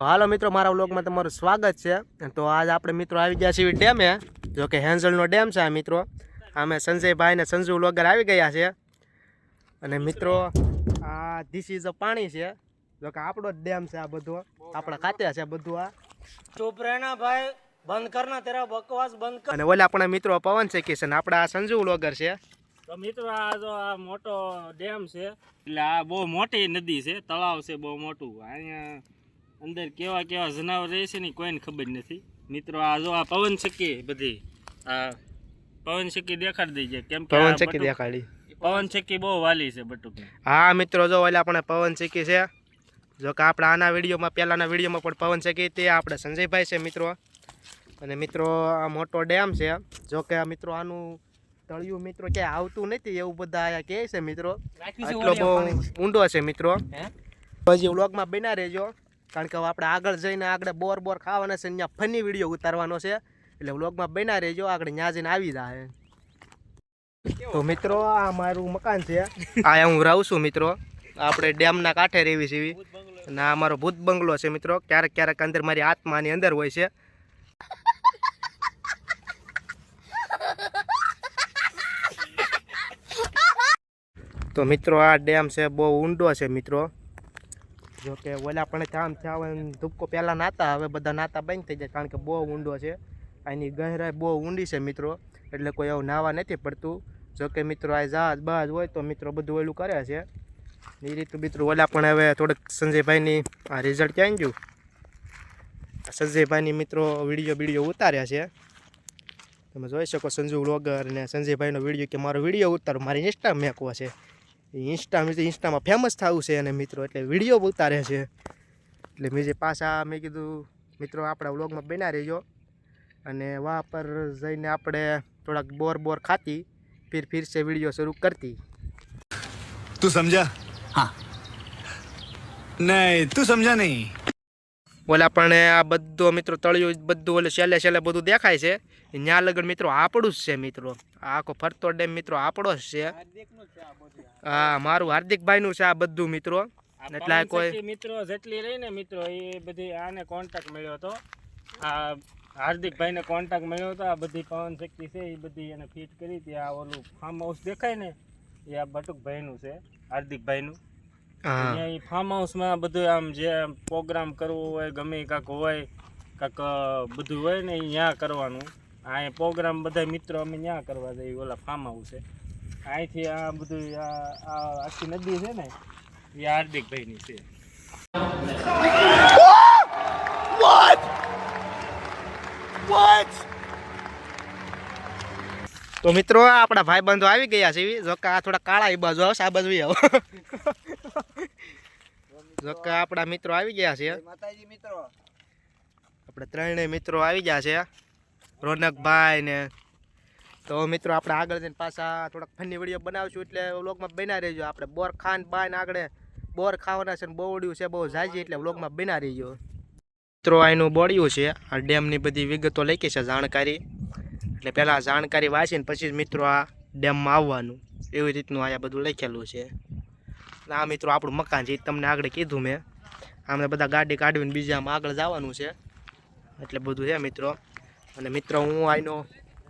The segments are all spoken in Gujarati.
હાલો મિત્રો મારા વ્લોગમાં તમારું સ્વાગત છે. તો આજ આપણે મિત્રો આવી ગયા છીએ ડેમે જો કે હેન્ઝલનો ડેમ છે આ મિત્રો. અમે સંજયભાઈ ને સંજુ વ્લોગર આવી ગયા છે. અને મિત્રો આ ધીસ ઇઝ પાણી છે. જો કે આપણો જ ડેમ છે આ બધો. આપણા ખાતે છે બધું આ. ચૂપ રહેના ભાઈ બંધ કરના તેરા બકવાસ બંધ કર. અને ઓલા આપણા મિત્રો પવન છે કિશન આપણા આ સંજુ વ્લોગર છે. તો મિત્રો આ જો આ મોટો ડેમ છે એટલે આ બહુ મોટી નદી છે તળાવ છે બહુ મોટું. અહીંયા અંદર કેવા કેવા જનાવર રહે છે ને કોઈને ખબર નથી. મિત્રો આ જો આ પવન ચક્કી બધી આ પવન ચક્કી દેખાડી દઈએ કેમ કે પવન આ દેખાડી. પવન ચક્કી બહુ વાલી છે બટુક હા મિત્રો જો ઓલા આપણે પવન ચક્કી છે જો કે આપણે આના વિડીયોમાં પહેલાંના વિડીયોમાં પણ પવન ચક્કી તે આપણે સંજયભાઈ છે મિત્રો. અને મિત્રો આ મોટો ડેમ છે. જો કે આ મિત્રો આનું તળિયું મિત્રો ક્યાંય આવતું નથી એવું બધા અહીંયા કહે છે મિત્રો. આટલો બહુ ઊંડો છે મિત્રો. હજી વ્લોગમાં બના રહેજો. કારણ કે હવે આપણે આગળ જઈને આગળ બોર બોર ખાવાના છે ત્યાં ફની વીડિયો ઉતારવાનો છે. એટલે વ્લોગમાં બના રહેજો, આગળ ત્યાં જઈને આવી જાય તો મિત્રો, આ મારું મકાન છે. આ હું રહું છું મિત્રો. આપણે ડેમના કાંઠે રહેવી છીએ અને આ મારો ભૂત બંગલો છે મિત્રો. ક્યારેક ક્યારેક અંદર મારી આત્માની અંદર હોય છે. તો મિત્રો, આ ડેમ છે, બહુ ઊંડો છે મિત્રો. જો કે ઓલા પણ કામ થયા ધૂપકો પહેલાં નાતા, હવે બધા નાતા બંધ થઈ જાય કારણ કે બહુ ઊંડો છે. આની ગહેરાઈ બહુ ઊંડી છે મિત્રો, એટલે કોઈ એવું નાવા નથી પડતું. જો કે મિત્રો આ જહાજ બહાજ હોય તો મિત્રો બધું ઓલું કરે છે. એ રીતનું મિત્રો ઓલા પણ હવે થોડુંક સંજયભાઈની આ રિઝલ્ટ ક્યાં ગયું? સંજયભાઈની મિત્રો વીડિયો વીડિયો ઉતાર્યા છે. તમે જોઈ શકો સંજુ વ્લોગર ને સંજયભાઈનો વીડિયો કે મારો વીડિયો ઉતારો, મારી ઇન્સ્ટા મેકવો છે. ઇન્સ્ટા મેં ઇન્સ્ટામાં ફેમસ થવું છે અને મિત્રો એટલે વીડિયો ઉતારે છે. એટલે મેં જે પાછા મેં કીધું મિત્રો આપણા વ્લોગમાં બના રહેજો. અને વાહ પર જઈને આપણે થોડાક બોર બોર ખાતી ફિર ફિર સે વીડિયો શરૂ કરતી. તું સમજા? હા. નહીં તું સમજા નહીં. ઓલા પણ આ બધો મિત્રો તળિયું બધું ઓલે છેલ્લે છેલ્લે બધું દેખાય છે. ત્યાં લગન મિત્રો આપણું જ છે મિત્રો. આખો ફરતો ડેમ મિત્રો આપણો જ છે. હા મારું હાર્દિકભાઈનું છે આ બધું મિત્રો. એટલે કોઈ મિત્રો જેટલી રહી ને મિત્રો એ બધી આને કોન્ટેક્ટ મળ્યો હતો. આ હાર્દિકભાઈને કોન્ટેક્ટ મળ્યો હતો. આ બધી પવન શક્તિ છે એ બધી એને ફિટ કરી હતી. આ ઓલું ફાર્મ હાઉસ દેખાય ને એ આ બટુકભાઈનું છે હાર્દિકભાઈનું. અહીંયા ફાર્મ હાઉસમાં બધું આમ જે પ્રોગ્રામ કરવો હોય ગમે કાંક હોય કાંક બધું હોય ને ત્યાં કરવાનું. અહીંયા પ્રોગ્રામ બધા મિત્રો અમે ત્યાં કરવા જઈએ ઓલા ફાર્મ હાઉસે છે અહીંથી આ બધું આ આ આખી નદી છે ને એ હાર્દિકભાઈની છે. તો મિત્રો આ આપણા ભાઈબંધો આવી ગયા છે જો કે આ થોડા કાળા એ બાજુ આવશે આ બાજુ આવો. જો કે આપણા મિત્રો આવી ગયા છે. મિત્રો. આપણે ત્રણેય મિત્રો આવી ગયા છે. રોનકભાઈ ને તો મિત્રો આપણે આગળ જઈને પાછા થોડાક ફની વીડિયો બનાવશું એટલે વ્લોગમાં બના રહેજો. આપણે બોર ખાન બાન આગળ બોર ખાવાના છે ને બોવડ્યું છે બહુ ઝાજી એટલે વ્લોગમાં બના રહીજો. મિત્રો આનું બોડ્યું છે. આ ડેમની બધી વિગતો લખી છે જાણકારી. એટલે પહેલાં જાણકારી વાંચીને પછી જ મિત્રો આ ડેમમાં આવવાનું. એવી રીતનું અહીંયા બધું લખેલું છે. આ મિત્રો આપણું મકાન છે તમને આગળ કીધું મેં. આમને બધા ગાડી કાઢવીને બીજામાં આગળ જવાનું છે. એટલે બધું છે મિત્રો. અને મિત્રો, હું આઈનો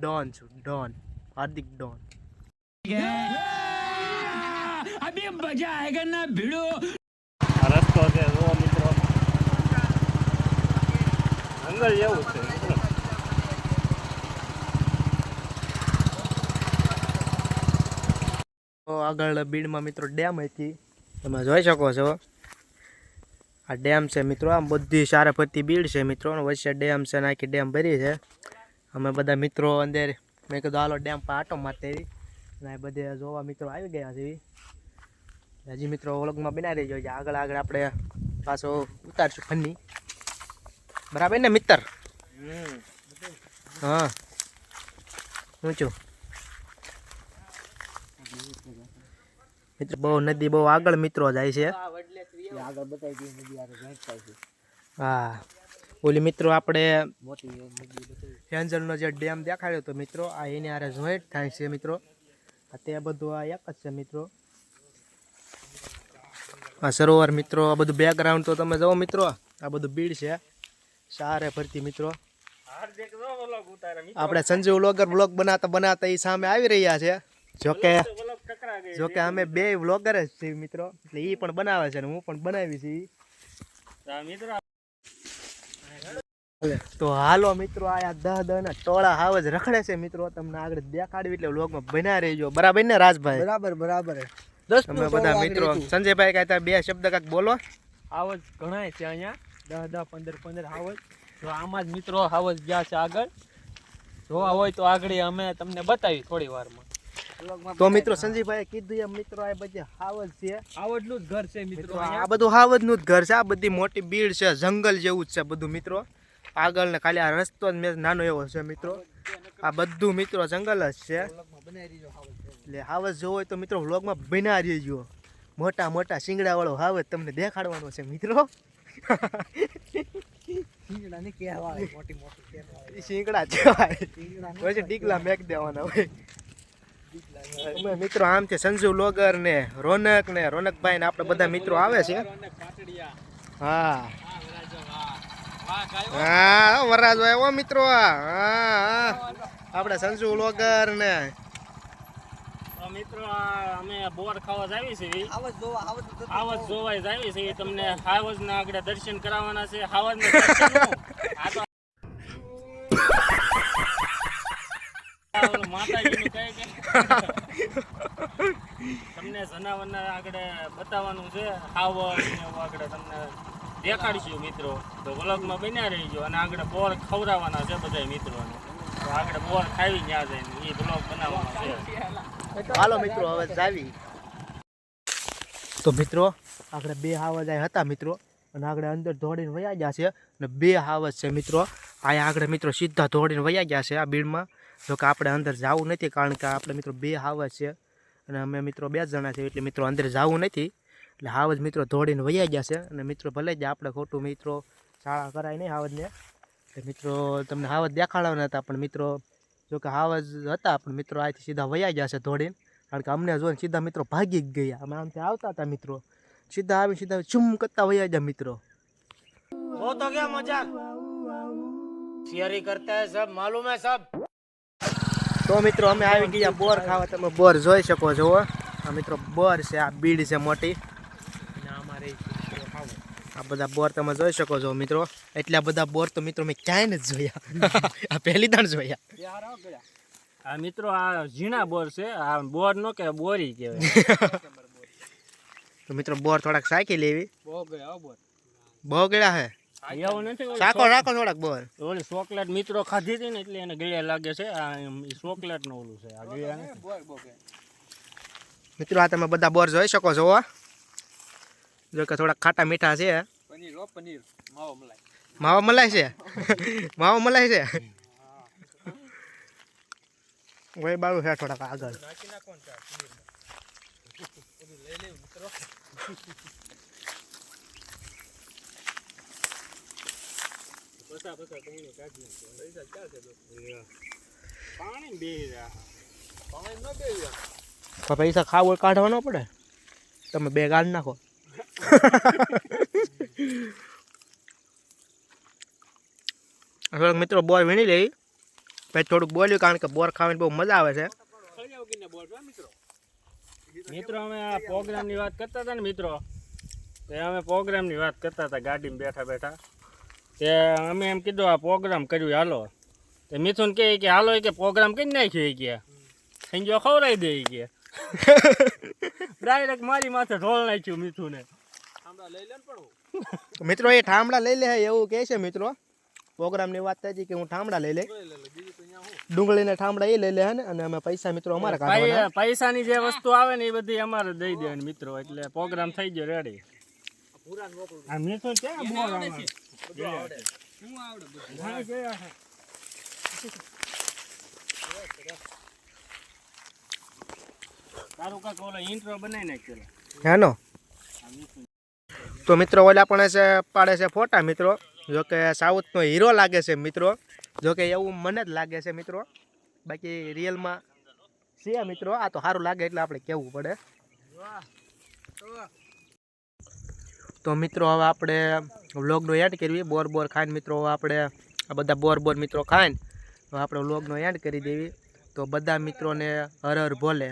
ડોન છું, ડોન, હાર્દિક ડોન. ભીડો રસ્તો છે જુઓ મિત્રો. જંગલ જેવું છે મિત્રો. તો આગળ બીડમાં મિત્રો ડેમ હતી. તમે જોઈ શકો છો. આ ડેમ છે મિત્રો આમ બધી સારા ફરતી બીડ છે મિત્રો. વચ્ચે ડેમ છે નાખી આખી ડેમ ભરી છે. અમે બધા મિત્રો અંદર મેં કીધું હાલો ડેમ પર આટો મારતે અને બધે જોવા મિત્રો આવી ગયા છે. હજી મિત્રો ઓળખમાં બનાવી દેજો. આગળ આગળ આપણે પાછો ઉતારશું ફની બરાબર ને મિત્ર હા. હું છું? બહુ નદી બહુ આગળ મિત્રો જાય છે. હા. ઓલી મિત્રો આપણે હેન્જલનો જે ડેમ દેખાડ્યો તો મિત્રો, આ એની આરે જોઈન્ટ થાય છે મિત્રો. તે બધું આ એક જ છે મિત્રો. આ સરોવર મિત્રો, આ બધું બેકગ્રાઉન્ડ તો તમે જુઓ મિત્રો, આ બધું બીડ છે. સારે ફરતી મિત્રો. આપણે સંજીવ વ્લોગર વ્લોગ બનાવતા બનાવતા એ સામે આવી રહ્યા છે. જોકે vlog કે જોકે અમે બે વ્લોગર જ છીએ મિત્રો. એટલે એ પણ બનાવે છે અને હું પણ બનાવી છીએ મિત્રો તો હાલો મિત્રો આયા દહ દહ ના ટોળા હાવ જ રખડે છે મિત્રો. તમને આગળ દેખાડવી એટલે વ્લોગમાં બના રહેજો. બરાબર ને રાજભાઈ? બરાબર બરાબર. દસ તમે બધા મિત્રો સંજયભાઈ કહેતા બે શબ્દ કાંઈક બોલો. આવજ ઘણાય છે અહીંયા. દહ દહ પંદર પંદર હાવજ જો. આમાં જ મિત્રો હાવજ ગયા છે આગળ. જોવા હોય તો આગળ અમે તમને બતાવી થોડી વારમાં. તો મિત્રો સંજીભાઈ કીધું એમ મિત્રો આ બધી હાવજ છે. હાવજનું જ ઘર છે મિત્રો આ બધું હાવજનું જ ઘર છે આ બધી મોટી બીડ છે જંગલ જેવું જ છે બધું મિત્રો. આગળ ને ખાલી આ રસ્તો જ મેં નાનો એવો છે મિત્રો. આ બધું મિત્રો જંગલ જ છે. એટલે હાવજ જોવો હોય તો મિત્રો વ્લોગમાં બના રહેજો મોટા મોટા શિંગડા વાળો હાવજ તમને દેખાડવાનો છે મિત્રો. ઈ શિંગડા કહેવાય. પછી ડીકલા મેક દેવાના હોય. અમે મિત્રો આમ છે સંજુ લોગર ને રોનક ને રોનકભાઈ ને આપણે બધા મિત્રો આવે છે. હા. હા વરરાજ ભાઈ ઓ મિત્રો હા હા આપણે સંજુ લોગર ને. મિત્રો આ અમે બોર ખાવા જાવી છે હાવજ જોવાય જાવી છે તમને હાવજ ના આગળ દર્શન કરાવવાના છે. હાવજ ના તમને જનાવરના આગળ બતાવવાનું છે એવું આગળ તમને દેખાડીશું મિત્રો. તો વ્લોગમાં બન્યા રહીજો અને આગળ બોર ખવડાવવાના છે બધા મિત્રોને. તો આગળ બોર ખાવી ત્યાં જઈને એ બ્લોગ બનાવવાનો છે. હાલો મિત્રો, હવે જાવી. તો મિત્રો આપણે બે હાવજ આવ્યા હતા મિત્રો. અને આગળ અંદર દોડીને વયા ગયા છે. અને બે હાવજ છે મિત્રો. આયા આગળ મિત્રો સીધા ધોડીને વયા ગયા છે આ બીડમાં. જો કે આપણે અંદર જવું નથી, કારણ કે આપણે મિત્રો બે હાવ છે. અને અમે મિત્રો બે જણા છીએ, એટલે મિત્રો અંદર જવું નથી. એટલે હાવ જ મિત્રો ધોડીને વયા ગયા છે. અને મિત્રો ભલે જ આપણે ખોટું મિત્રો શાળા કરાય નહીં હાવજને એટલે મિત્રો તમને હાવજ દેખાડવાના હતા, પણ મિત્રો જો કે હાવજ હતા, પણ મિત્રો આથી સીધા વયા ગયા છે ધોડીને કારણ કે અમને જોઈને સીધા મિત્રો ભાગી ગયા. અમે આમથી આવતા હતા મિત્રો. સીધા આવી સીધા ચુમ કરતા વયા ગયા મિત્રો. તો કે મજા તૈયારી કરતા હે સબ માલુમ હે સબ તો મિત્રો અમે આવી ગયા બોર ખાવા. તમે બોર જોઈ શકો છો આ મિત્રો બોર છે આ બીડ છે મોટી. અમારે આ બધા બોર તમે જોઈ શકો છો મિત્રો. એટલા બધા બોર તો મિત્રો મેં ક્યાંય જ જોયા. આ પહેલી દાણ જોયા. આ મિત્રો આ ઝીણા બોર છે. આ બોર નો કે બોરી કહેવાય. તો મિત્રો બોર થોડાક સાકી લેવી. બહુ ગયા બોર. બહુ ગયા હે? એવું નથી ઓલી રાખો થોડાક બોર ઓલી ચોકલેટ મિત્રો ખાધી હતી ને એટલે એને ગળ્યા લાગે છે. આ ચોકલેટનું ઓલું છે આ ગળ્યા બોલ મિત્રો આ તમે બધા બોર જોઈ શકો છો. જો કે થોડાક ખાટા મીઠા છે. પનીર પનીર. માવો મલાઈ. માવો મલાઈ છે? માવો મલાઈ છે? વય બાળુ છે થોડાક આગળ. પાણી બે તો પૈસા ખાવ હોય કાઢવા પડે. તમે બે ગાળ નાખો. થોડોક મિત્રો બોર વીણી લઈ પછી થોડુંક બોલ્યું કારણ કે બોર ખાવાની બહુ મજા આવે છે. મિત્રો? અમે આ પ્રોગ્રામની વાત કરતા હતા ને મિત્રો? તે અમે પ્રોગ્રામની વાત કરતા હતા ગાડીમાં બેઠા બેઠા. તે અમે એમ કીધું આ પ્રોગ્રામ કર્યું હાલો. તે મિથુન કહે કે હાલો કે પ્રોગ્રામ કરી નાખ્યો એ કે. સંજો ખવડાવી દે કે. ડાયરેક્ટ મારી માથે ઢોળ નાખ્યું મિથુને. મિત્રો એ ઠામડા લઈ લે એવું કહે છે મિત્રો. પ્રોગ્રામની વાત થઈ કે હું ઠામડા લઈ લે ડુંગળીના ઠામડા એ લઈ લે ને અને અમે પૈસા મિત્રો અમારા કાઢવાના. પૈસાની જે વસ્તુ આવે ને એ બધી અમારે દઈ દેવાની મિત્રો એટલે પ્રોગ્રામ થઈ ગયો રેડી આ મિથુન ક્યાં હા, ગયા તારું ઓલો બનાવી હેનો તો મિત્રો ઓલા પણ છે પાડે છે ફોટા મિત્રો. જોકે સાઉથનો હીરો લાગે છે મિત્રો. જોકે એવું મને જ લાગે છે મિત્રો. બાકી રિયલમાં છે મિત્રો. આ તો સારું લાગે એટલે આપણે કહેવું પડે. તો મિત્રો, હવે આપણે વ્લોગનો એડ કરવી બોર બોર ખાઈને મિત્રો, હવે આપણે આ બધા બોર બોર મિત્રો ખાઈને હવે આપણે વ્લોગનો એડ કરી દેવી. તો બધા મિત્રોને હર હર ભોલે.